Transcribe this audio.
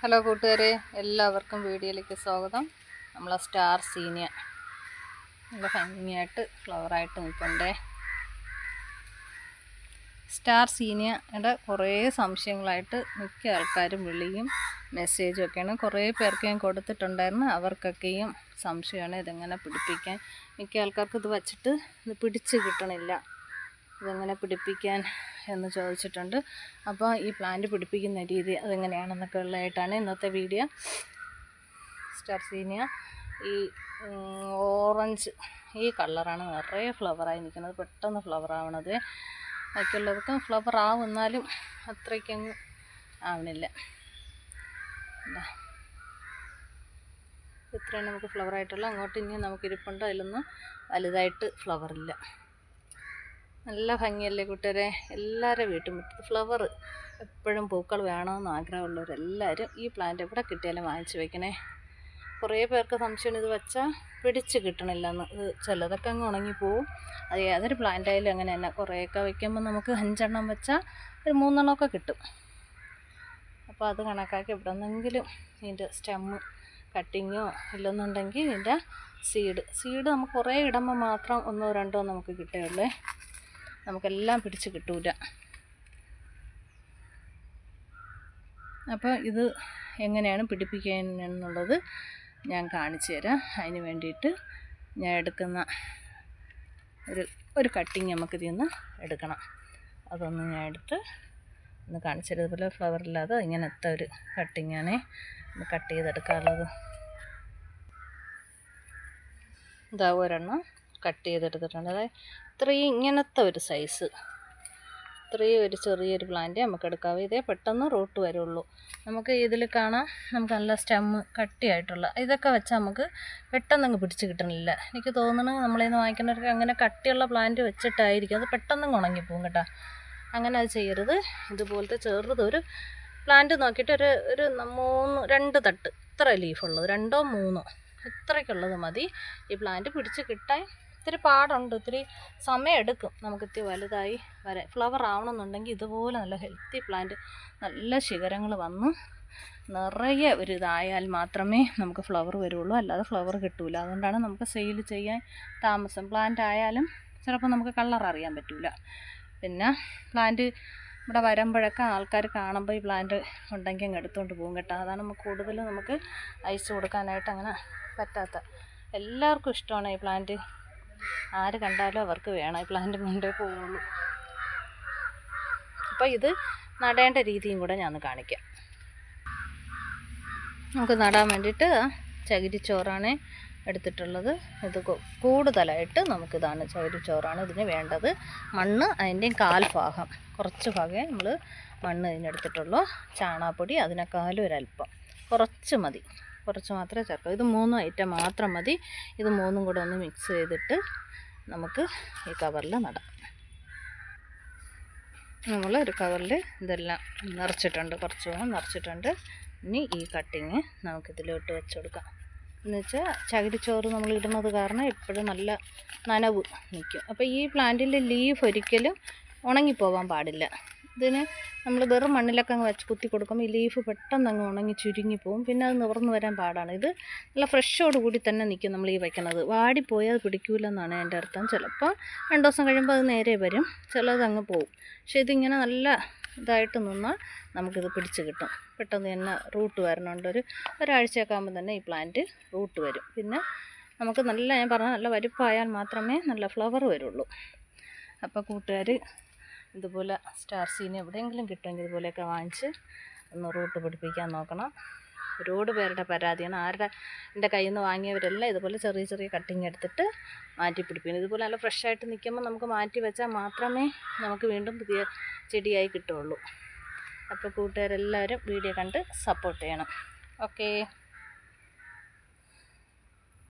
Hello കൂട്ടുകാരെ എല്ലാവർക്കും വീഡിയോയിലേക്ക് സ്വാഗതം. നമ്മളെ സ്റ്റാർ സീനിയ. നല്ല ഭംഗിയായിട്ട് ഫ്ലവറായിട്ട് നിൽക്കണ്ടേ സ്റ്റാർ സീനിയയുടെ കുറേ സംശയങ്ങളായിട്ട് മിക്ക ആൾക്കാരും വിളിയും മെസ്സേജും ഒക്കെയാണ്. കുറേ പേർക്ക് ഞാൻ കൊടുത്തിട്ടുണ്ടായിരുന്നു. അവർക്കൊക്കെയും സംശയമാണ് ഇതെങ്ങനെ പിടിപ്പിക്കാൻ. മിക്ക ആൾക്കാർക്ക് ഇത് വച്ചിട്ട് ഇത് പിടിച്ച് കിട്ടണില്ല. ഇതെങ്ങനെ പിടിപ്പിക്കാൻ എന്ന് ചോദിച്ചിട്ടുണ്ട്. അപ്പോൾ ഈ പ്ലാന്റ് പിടിപ്പിക്കുന്ന രീതി അതെങ്ങനെയാണെന്നൊക്കെ ഉള്ളതായിട്ടാണ് ഇന്നത്തെ വീഡിയോ സ്റ്റാർസീനിയ ഈ ഓറഞ്ച് ഈ കളറാണ് നിറയെ ഫ്ലവറായി നിൽക്കുന്നത്. പെട്ടെന്ന് ഫ്ലവർ ബാക്കിയുള്ളവർക്കും ഫ്ലവർ ആവും എന്നാലും അത്രയ്ക്കങ്ങ് ആവണില്ല. ഇതാ. ഇത്രയും നമുക്ക് ഫ്ലവർ ആയിട്ടുള്ള. അങ്ങോട്ട് ഇനി നമുക്കിരിപ്പുണ്ട് അതിലൊന്നും വലുതായിട്ട് ഫ്ലവറില്ല നല്ല ഭംഗിയല്ലേ കൂട്ടുകാരെ? എല്ലാവരുടെ വീട്ടുമുറ്റത്ത് ഫ്ലവർ എപ്പോഴും പൂക്കൾ വേണമെന്ന് ആഗ്രഹമുള്ളവരെല്ലാവരും ഈ പ്ലാന്റ് എവിടെ കിട്ടിയാലും വാങ്ങിച്ചു വെക്കണേ. കുറേ പേർക്ക് സംശയം ഇത് വെച്ചാൽ പിടിച്ച് കിട്ടണില്ലെന്ന്. ഇത് ചിലതൊക്കെ അങ്ങ് ഉണങ്ങിപ്പോവും അത് ഏതൊരു പ്ലാന്റ് ആയാലും അങ്ങനെ തന്നെ. കുറേയൊക്കെ വയ്ക്കുമ്പോൾ നമുക്ക് അഞ്ചെണ്ണം വെച്ചാൽ ഒരു മൂന്നെണ്ണമൊക്കെ കിട്ടും. അപ്പോൾ അത് കണക്കാക്കി ഇവിടെ നിന്നെങ്കിലും ഇതിന്റെ സ്റ്റെമ്മ് കട്ടിങ്ങോ ഇല്ലെന്നുണ്ടെങ്കിൽ ഇതിന്റെ സീഡ് സീഡ് നമുക്ക് കുറേ ഇടുമ്പോൾ മാത്രം ഒന്നോ രണ്ടോ നമുക്ക് കിട്ടുകയുള്ളേ. നമുക്കെല്ലാം പിടിച്ച് കിട്ടൂല. അപ്പോൾ ഇത് എങ്ങനെയാണ് പിടിപ്പിക്കാനെന്നുള്ളത് ഞാൻ കാണിച്ചു തരാം. അതിന് വേണ്ടിയിട്ട് ഞാൻ എടുക്കുന്ന ഒരു ഒരു കട്ടിങ് നമുക്ക് ഇതിൽ നിന്ന് എടുക്കണം. അതൊന്ന് ഞാൻ എടുത്ത് ഒന്ന് കാണിച്ചു തരാം. ഇതുപോലെ ഫ്ലവർ ഇല്ലാതെ ഇങ്ങനത്തെ ഒരു കട്ടിങ്ങാണ് ഒന്ന് കട്ട് ചെയ്തെടുക്കാറുള്ളത് ഇതാ ഒരെണ്ണം. കട്ട് ചെയ്തെടുത്തിട്ടുണ്ട്. അതായത് ഇത്രയും ഇങ്ങനത്തെ ഒരു സൈസ് ഇത്രയും ഒരു ചെറിയൊരു പ്ലാന്റ് നമുക്ക് എടുക്കാവൂ ഇതേ പെട്ടെന്ന് റൂട്ട് വരുള്ളൂ. നമുക്ക് ഇതിൽ കാണാം. നമുക്ക് നല്ല സ്റ്റെമ്മ് കട്ടിയായിട്ടുള്ള. ഇതൊക്കെ വെച്ചാൽ നമുക്ക് പെട്ടെന്ന് അങ്ങ് പിടിച്ച് കിട്ടണില്ല. എനിക്ക് തോന്നുന്നു നമ്മളിൽ നിന്ന് വാങ്ങിക്കുന്നവർക്ക് അങ്ങനെ കട്ടിയുള്ള പ്ലാന്റ് വെച്ചിട്ടായിരിക്കും. അത് പെട്ടെന്ന് ഉണങ്ങിപ്പോവും കേട്ടോ. അങ്ങനെ അത് ചെയ്യരുത്. ഇതുപോലത്തെ ചെറുതൊരു പ്ലാന്റ് നോക്കിയിട്ട് ഒരു ഒരു മൂന്ന് രണ്ട് തട്ട്. ഇത്ര ലീഫുള്ളത് രണ്ടോ മൂന്നോ. ഇത്രയ്ക്കുള്ളത് മതി. ഈ പ്ലാന്റ് പിടിച്ച് കിട്ടാൻ ഇത്തിരി പാടുണ്ട് ഇത്തിരി സമയമെടുക്കും നമുക്ക് ഇത്തിരി വലുതായി വരെ ഫ്ലവർ ആവണമെന്നുണ്ടെങ്കിൽ ഇതുപോലെ നല്ല ഹെൽത്തി പ്ലാന്റ് നല്ല ശിഖരങ്ങൾ വന്ന് നിറയെ ഒരു ഇതായാൽ മാത്രമേ നമുക്ക് ഫ്ലവർ വരുള്ളൂ. അല്ലാതെ ഫ്ലവർ കിട്ടൂല. അതുകൊണ്ടാണ് നമുക്ക് സെയിൽ ചെയ്യാൻ താമസം. പ്ലാന്റ് ആയാലും ചിലപ്പോൾ നമുക്ക് കളർ അറിയാൻ പറ്റൂല. പിന്നെ പ്ലാന്റ് ഇവിടെ വരുമ്പോഴൊക്കെ ആൾക്കാർ കാണുമ്പോൾ ഈ പ്ലാന്റ് ഉണ്ടെങ്കിൽ അങ്ങ് എടുത്തുകൊണ്ട് പോകും കേട്ടോ. അതാണ് നമുക്ക് കൂടുതൽ നമുക്ക് അയച്ചു കൊടുക്കാനായിട്ട് അങ്ങനെ പറ്റാത്ത. എല്ലാവർക്കും ഇഷ്ടമാണ് ഈ പ്ലാന്റ് ആര് കണ്ടാലും അവർക്ക് വേണം ഈ പ്ലാന്റ് കൊണ്ടേ പോവുള്ളൂ. അപ്പോൾ ഇത് നടേണ്ട രീതിയും കൂടെ ഞാൻ കാണിക്കാം. നമുക്ക് നടാൻ വേണ്ടിയിട്ട് ചകിരിച്ചോറാണ് എടുത്തിട്ടുള്ളത്. ഇത് കൂടുതലായിട്ട് നമുക്കിതാണ് ചകിരിച്ചോറാണ് ഇതിന് വേണ്ടത്. മണ്ണ് അതിന്റെയും കാൽഭാഗം കുറച്ച് ഭാഗമേ നമ്മൾ മണ്ണ് ഇതിനെടുത്തിട്ടുള്ളൂ ചാണാപ്പൊടി അതിനേക്കാളും ഒരല്പം. കുറച്ച് മതി. കുറച്ച് മാത്രമേ ചേർക്കൂ. ഇത് മൂന്നും ഐറ്റം മാത്രം മതി. ഇത് മൂന്നും കൂടെ ഒന്ന് മിക്സ് ചെയ്തിട്ട് നമുക്ക് ഈ കവറിൽ നടാം. നമ്മൾ ഒരു കവറിൽ ഇതെല്ലാം നിറച്ചിട്ടുണ്ട്. കുറച്ച് ഭാഗം നിറച്ചിട്ടുണ്ട്. ഇനി ഈ കട്ടിങ് നമുക്കിതിലോട്ട് വെച്ച് കൊടുക്കാം. എന്ന് വെച്ചാൽ ചകിരിച്ചോറ് നമ്മൾ ഇടുന്നത് കാരണം എപ്പോഴും നല്ല നനവ് നിൽക്കും. അപ്പോൾ ഈ പ്ലാന്റിന്റെ ലീഫ് ഒരിക്കലും ഉണങ്ങിപ്പോവാൻ പാടില്ല. ഇതിന് നമ്മൾ വെറും മണ്ണിലൊക്കെ അങ്ങ് വെച്ച് കുത്തി കൊടുക്കുമ്പോൾ ഈ ലീഫ് പെട്ടെന്ന് അങ്ങ് ഉണങ്ങി ചുരുങ്ങി പോകും പിന്നെ അത് നിവർന്ന് വരാൻ പാടാണ്. ഇത് നല്ല ഫ്രഷോട് കൂടി തന്നെ നിൽക്കും നമ്മൾ ഈ വയ്ക്കുന്നത് വാടിപ്പോയാൽ അത് പിടിക്കൂലെന്നാണ് എന്റെ അർത്ഥം. ചിലപ്പോൾ രണ്ട് ദിവസം കഴിയുമ്പോൾ അത് നേരെ വരും. ചിലത് അങ്ങ് പോവും. പക്ഷേ ഇതിങ്ങനെ നല്ല ഇതായിട്ട് നിന്നാൽ നമുക്കിത് പിടിച്ച് കിട്ടും. പെട്ടെന്ന് തന്നെ റൂട്ട് വരണുണ്ട്. ഒരു ഒരാഴ്ചയൊക്കെ ആകുമ്പോൾ തന്നെ ഈ പ്ലാന്റ് റൂട്ട് വരും. പിന്നെ നമുക്ക് നല്ല ഞാൻ പറഞ്ഞ നല്ല വരിപ്പായാൽ മാത്രമേ നല്ല ഫ്ലവർ വരുള്ളൂ. അപ്പോൾ കൂട്ടുകാർ ഇതുപോലെ സ്റ്റാർ സീന് എവിടെയെങ്കിലും കിട്ടുമെങ്കിൽ ഇതുപോലെയൊക്കെ വാങ്ങിച്ച് ഒന്ന് റൂട്ട് പിടിപ്പിക്കാൻ നോക്കണം. ഒരുപാട് പേരുടെ പരാതിയാണ്. ആരുടെ എന്റെ കയ്യിൽ നിന്ന് വാങ്ങിയവരെല്ലാം ഇതുപോലെ ചെറിയ ചെറിയ കട്ടിങ് എടുത്തിട്ട് മാറ്റി പിടിപ്പിക്കണം ഇതുപോലെ നല്ല ഫ്രഷായിട്ട് നിൽക്കുമ്പോൾ നമുക്ക് മാറ്റി വെച്ചാൽ മാത്രമേ നമുക്ക് വീണ്ടും പുതിയ ചെടിയായി കിട്ടുള്ളൂ അപ്പോൾ കൂട്ടുകാരെല്ലാവരും വീഡിയോ കണ്ട് സപ്പോർട്ട് ചെയ്യണം. ഓക്കേ